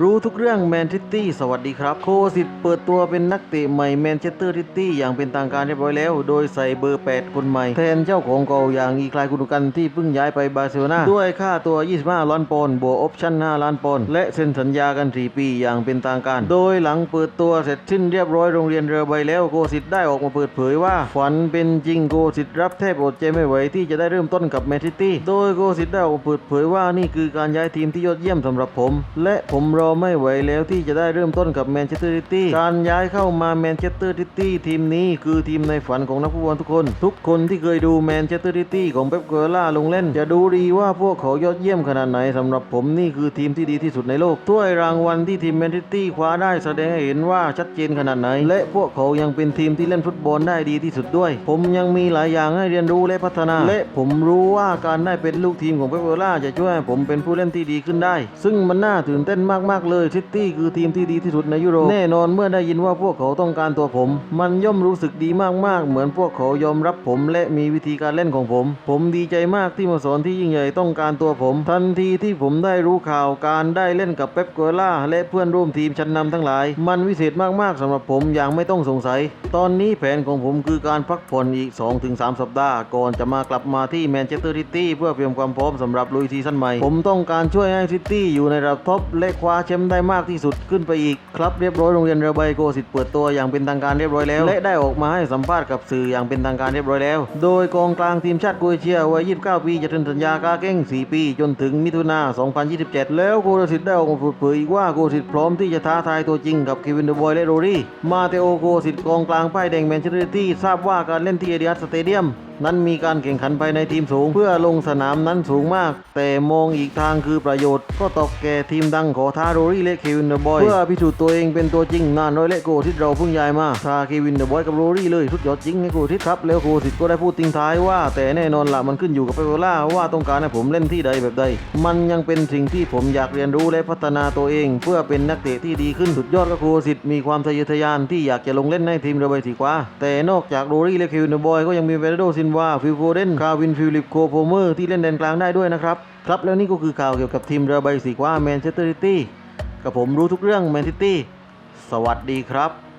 รู้ทุกเรื่องแมนซิตี้สวัสดีครับ โคสิตเปิดตัวเป็นนักเตะใหม่แมนเชสเตอร์ซิตี้อย่างเป็นทางการเรียบร้อยแล้ว โดยใส่เบอร์ 8 คนใหม่ แทนเจ้าของเก่าอย่างอีคลายกุนกันที่เพิ่งย้ายไปบาร์เซโลนาด้วยค่าตัว 25 ล้านปอนด์บวกออปชั่น 5 ล้านปอนด์และเซ็นสัญญากัน 4 ปีอย่างเป็นทางการ โดยหลังเปิดตัวเสร็จสิ้นเรียบร้อยโรงเรียนเรือใบแล้วโกสิตได้ออกมาเปิดเผยว่า ฝันเป็นจริงโกสิตรับแทบอดใจไม่ไหวที่จะได้เริ่มต้นกับแมนซิตี้โดยโกสิตได้ออกมาเปิดเผยว่านี่คือการย้ายทีมที่ยอดเยี่ยมสำหรับผม และผมรอไม่ไหวแล้วที่จะได้เริ่มต้นกับแมนเชสเตอร์ซิตี้การย้ายเข้ามาแมนเชสเตอร์ซิตี้ทีมนี้คือทีมในฝันของนักฟุตบอลทุกคน ทุกคนที่เคยดูแมนเชสเตอร์ซิตี้ของเป๊ปกัวร์ล่าลงเล่น จะดูดีว่าพวกเขายอดเยี่ยมขนาดไหนสำหรับผมนี่คือทีมที่ดีที่สุดในโลกถ้วยรางวัลที่ทีมแมนซิตี้คว้าได้แสดงให้เห็นว่าชัดเจนขนาดไหน และพวกเขายังเป็นทีมที่เล่นฟุตบอลได้ดีที่สุดด้วย ผมยังมีหลายอย่างให้เรียนรู้และพัฒนา และผมรู้ว่าการได้เป็นลูกทีมของเป๊ปกัวร์ล่าจะช่วยให้ผมเป็นผู้เล่นที่ดีขึ้นได้ ซึ่งมันน่าตื่นเต้นมากๆเลยซิตี้คือทีมที่ดีที่สุดในยุโรปแน่นอนเมื่อได้ยินว่าพวกเขาต้องการตัวผม มันย่อมรู้สึกดีมากๆ เหมือนพวกเขายอมรับผมและมีวิธีการเล่นของผม ผมดีใจมากที่มาสอนที่ยิ่งใหญ่ต้องการตัวผม ทันทีที่ผมได้รู้ข่าวการได้เล่นกับเป๊ปกัวล่าและเพื่อนร่วมทีมชั้นนำทั้งหลาย มันวิเศษมากๆสำหรับผมอย่างไม่ต้องสงสัย ตอนนี้แผนของผมคือการพักผ่อนอีก 2-3 สัปดาห์ ก่อนจะมากลับมาที่แมนเชสเตอร์ซิตี้เพื่อเตรียมความพร้อมสำหรับลุยซีซั่นใหม่ ผมต้องการช่วยให้ซิตี้อยู่ในระดับท็อปและคว้าแชมป์ได้มากที่สุดขึ้นไปอีกครับเรียบร้อยโรงเรียนเรือใบโกสิทธิ์เปิดตัวอย่างเป็นทางการเรียบร้อยแล้ว และได้ออกมาให้สัมภาษณ์กับสื่ออย่างเป็นทางการเรียบร้อยแล้ว โดยกองกลางทีมชาติโครเอเชียวัย 29 ปีจะเซ็นสัญญากาเก้ง 4 ปี จนถึงมิถุนา 2027 แล้วโกสิทธิ์ได้ออกมาเปิดเผยอีกว่าโกสิทธิ์พร้อมที่จะท้าทายตัวจริงกับเควินเดอะบอยและโรรี่มาเตโอโกสิทธิ์กองกลางป้ายแดงแมนเชสเตอร์ซิตี้ทราบว่าการเล่นที่เอเดียสสเตเดียมนั้นมีการแข่งขันภายในทีมสูง เพื่อลงสนามนั้นสูงมาก แต่มองอีกทางคือประโยชน์ ก็ตกแก่ทีมดังขอทาโรรี่และเควินเดอะบอยเพื่อพิสูจน์ตัวเองเป็นตัวจริงนานน้อยและโกทิตเราเพิ่งย้ายมาทาเควินเดอะบอยกับโรรี่เลยทุดยอดจริงไอ้โกทิตครับแล้วโกทิตก็ได้พูดทิ้งท้ายว่า แต่แน่นอนละมันขึ้นอยู่กับเปโรล่าว่าต้องการให้ผมเล่นที่ใดแบบใด มันยังเป็นสิ่งที่ผมอยากเรียนรู้และพัฒนาตัวเอง เพื่อเป็นนักเตะที่ดีขึ้นสุดยอดก็โคสิตมีความทะเยอทะยานที่อยากจะลงเล่นในทีมเรือใบสีฟ้าแต่นอกจากโรรี่และเควินเดอะบอยก็ยังมีเวโดซินวาฟิลโฟเดนคาวินฟิลิปโคโพเมอร์ที่เล่นแดนกลางได้ด้วยนะครับ ครับแล้วนี่ก็คือข่าวเกี่ยวกับทีมเรือใบสีว่าแมนเชสเตอร์ซิตี้กับผมรู้ทุกเรื่องแมนซิตี้สวัสดีครับ